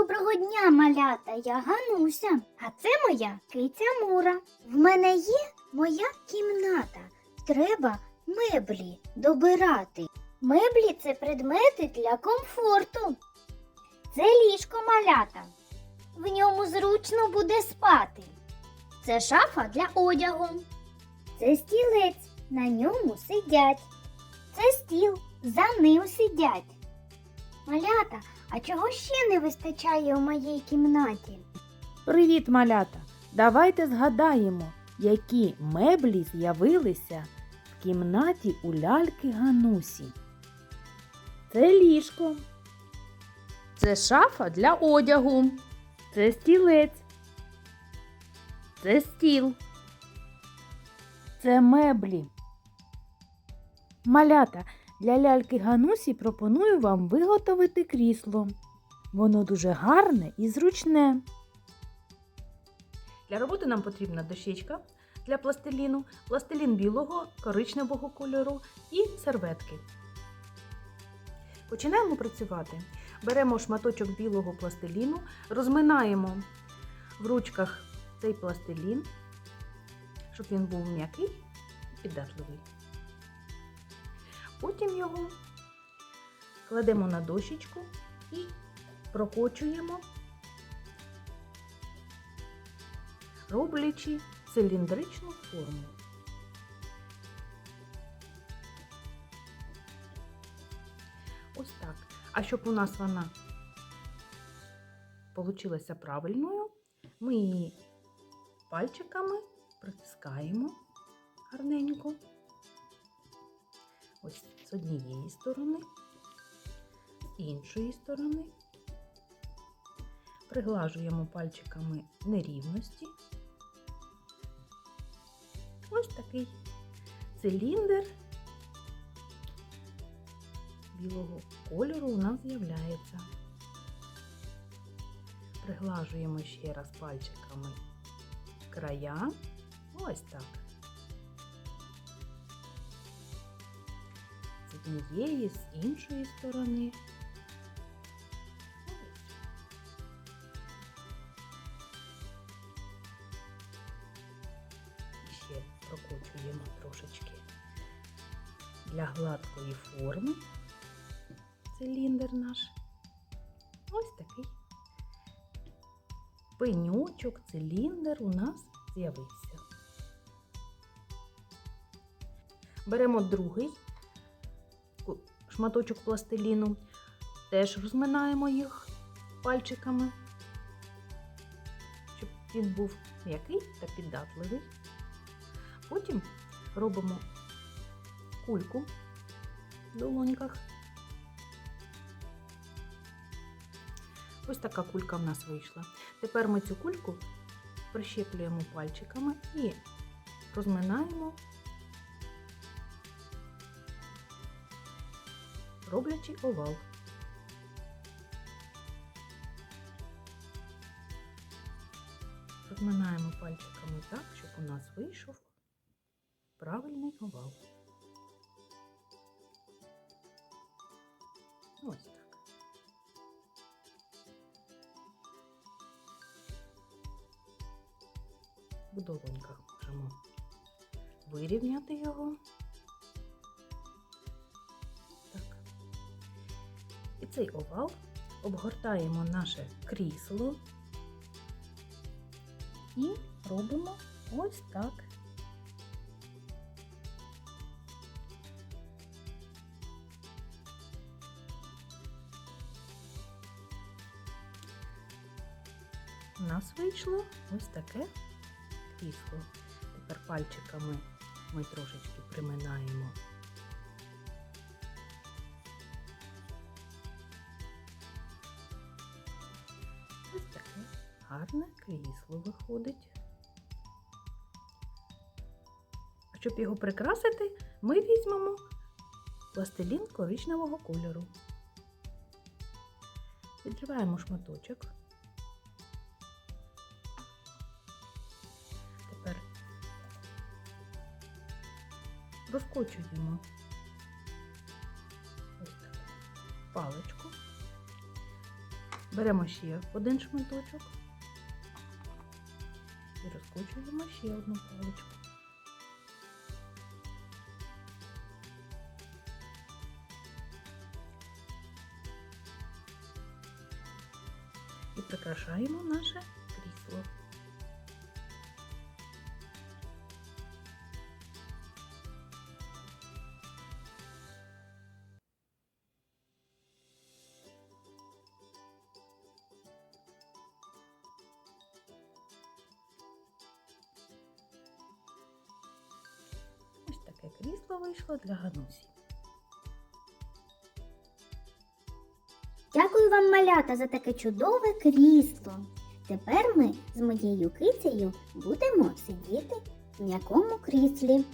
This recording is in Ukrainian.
Доброго дня, малята, я Гануся, а це моя киця Мура. В мене є моя кімната. Треба меблі добирати. Меблі це предмети для комфорту. Це ліжко малята. В ньому зручно буде спати. Це шафа для одягу. Це стілець, на ньому сидять. Це стіл, за ним сидять. Малята, а чого ще не вистачає у моїй кімнаті? Привіт, малята! Давайте згадаємо, які меблі з'явилися в кімнаті у ляльки Ганусі. Це ліжко. Це шафа для одягу. Це стілець. Це стіл. Це меблі. Малята, для ляльки Ганусі пропоную вам виготовити крісло. Воно дуже гарне і зручне. Для роботи нам потрібна дощечка для пластиліну, пластилін білого, коричневого кольору і серветки. Починаємо працювати. Беремо шматочок білого пластиліну, розминаємо в ручках цей пластилін, щоб він був м'який і піддатливий. Потім його кладемо на дощечку і прокочуємо, роблячи циліндричну форму. Ось так. А щоб у нас вона получилася правильною, ми її пальчиками притискаємо гарненько. Ось з однієї сторони, з іншої сторони. Приглажуємо пальчиками нерівності. Ось такий циліндр білого кольору у нас з'являється. Приглажуємо ще раз пальчиками края. Ось так. Однієї, з іншої сторони. Ще прокочуємо трошечки для гладкої форми циліндр наш. Ось такий пеньочок, циліндр у нас з'явився. Беремо другий шматочок пластиліну, теж розминаємо їх пальчиками, щоб він був м'який та піддатливий. Потім робимо кульку в долоньках. Ось така кулька в нас вийшла. Тепер ми цю кульку прищеплюємо пальчиками і розминаємо, роблячи овал. Розминаємо пальчиками так, щоб у нас вийшов правильний овал. Ось так. В долоньках можемо вирівняти його. Цей овал обгортаємо наше крісло і робимо ось так. У нас вийшло ось таке крісло. Тепер пальчиками ми трошечки приминаємо. Гарне крісло виходить. Щоб його прикрасити, ми візьмемо пластилін коричневого кольору. Відриваємо шматочок. Тепер розкочуємо ось паличку Беремо ще один шматочок і розкочуємо ще одну паличку. І прикрашаємо наше крісло. Таке крісло вийшло для Ганусі. Дякую вам, малята, за таке чудове крісло. Тепер ми з моєю кицею будемо сидіти в м'якому кріслі.